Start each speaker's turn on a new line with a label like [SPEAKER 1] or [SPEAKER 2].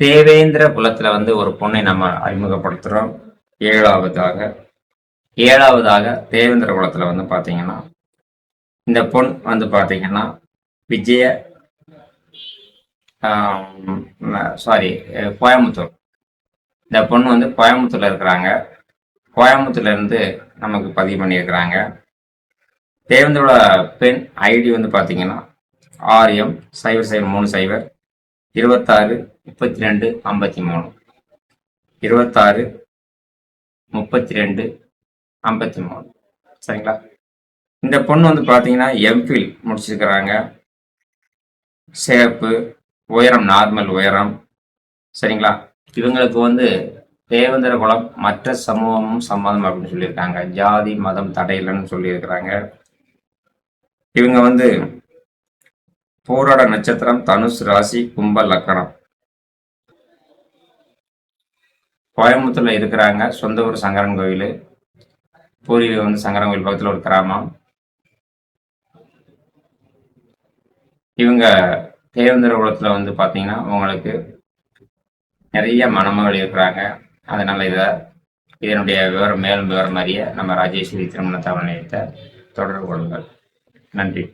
[SPEAKER 1] தேவேந்திர குலத்துல வந்து ஒரு பொண்ணை நம்ம அறிமுகப்படுத்துறோம். ஏழாவதாக. ஏழாவதாக தேவேந்திர குலத்துல வந்து பாத்தீங்கன்னா இந்த பொண் வந்து பாத்தீங்கன்னா விஜய சாரி கோயம்புத்தூர். இந்த பொண்ணு வந்து கோயம்புத்தூர்ல இருக்கிறாங்க. கோயம்புத்தூர்ல இருந்து நமக்கு பதிவு பண்ணியிருக்கிறாங்க. தேவேந்திரோட பெண் ஐடி வந்து பாத்தீங்கன்னா ஆரியம் சைவர் சைவர் மூணு சைவர் இருபத்தாறு முப்பத்தி ரெண்டு ஐம்பத்தி மூணு இருபத்தாறு முப்பத்தி ரெண்டு ஐம்பத்தி மூணு சரிங்களா? இந்த பொண்ணு வந்து பார்த்தீங்கன்னா எம்ஃபில் முடிச்சிருக்கிறாங்க. சேப்பு உயரம் நார்மல் உயரம். சரிங்களா? இவங்களுக்கு வந்து தேவேந்திர குலம் மற்ற சமூகமும் சம்மதம் அப்படின்னு சொல்லியிருக்காங்க. ஜாதி மதம் தடையில்லைன்னு சொல்லியிருக்கிறாங்க. இவங்க வந்து போராட நட்சத்திரம் தனுஷ் ராசி கும்ப லக்கணம். கோயம்புத்தூர்ல இருக்கிறாங்க சொந்த ஊர் சங்கரன் கோயில். பூர்வீகம் வந்து சங்கரன் கோயில் பக்கத்தில் ஒரு கிராமம். இவங்க தேவேந்திர குலத்தில் வந்து பார்த்தீங்கன்னா உங்களுக்கு நிறைய மணமகள் இருக்கிறாங்க. அதனால இதை இதனுடைய விவரம் மேலும் விவரம் அறிய நம்ம ராஜேஸ்வரி திருமண தவணையத்தை தொடர்பு கொள்ளுங்கள். நன்றி.